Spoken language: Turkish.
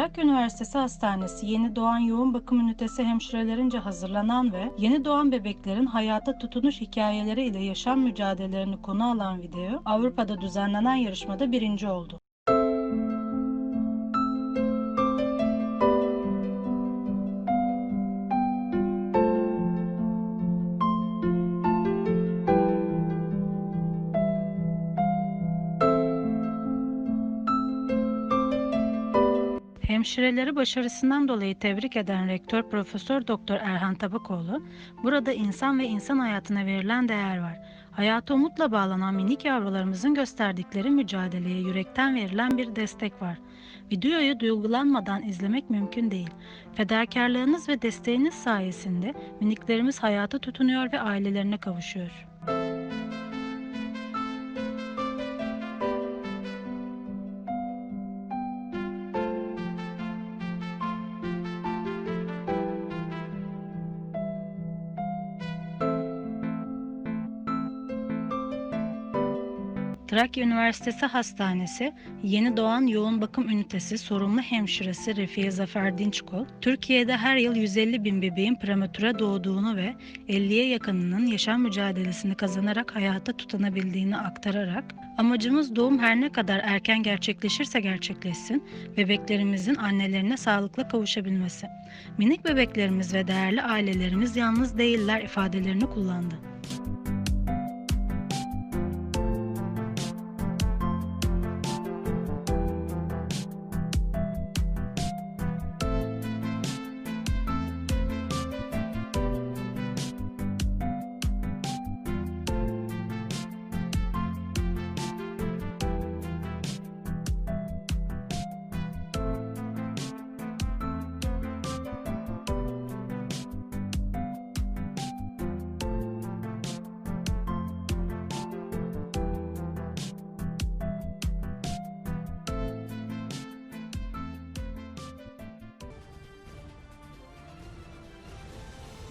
Trakya Üniversitesi Hastanesi Yeni Doğan Yoğun Bakım Ünitesi hemşirelerince hazırlanan ve yeni doğan bebeklerin hayata tutunuş hikayeleri ile yaşam mücadelelerini konu alan video Avrupa'da düzenlenen yarışmada birinci oldu. Hemşireleri başarısından dolayı tebrik eden Rektör Profesör Doktor Erhan Tabakoğlu, burada insan ve insan hayatına verilen değer var. Hayata umutla bağlanan minik yavrularımızın gösterdikleri mücadeleye yürekten verilen bir destek var. Videoyu duygulanmadan izlemek mümkün değil. Fedakarlığınız ve desteğiniz sayesinde miniklerimiz hayata tutunuyor ve ailelerine kavuşuyor. Trakya Üniversitesi Hastanesi Yeni Doğan Yoğun Bakım Ünitesi sorumlu hemşiresi Refiye Zafer Dinçkol, Türkiye'de her yıl 150 bin bebeğin prematüre doğduğunu ve 50'ye yakınının yaşam mücadelesini kazanarak hayata tutunabildiğini aktararak, amacımız doğum her ne kadar erken gerçekleşirse gerçekleşsin, bebeklerimizin annelerine sağlıkla kavuşabilmesi. Minik bebeklerimiz ve değerli ailelerimiz yalnız değiller ifadelerini kullandı.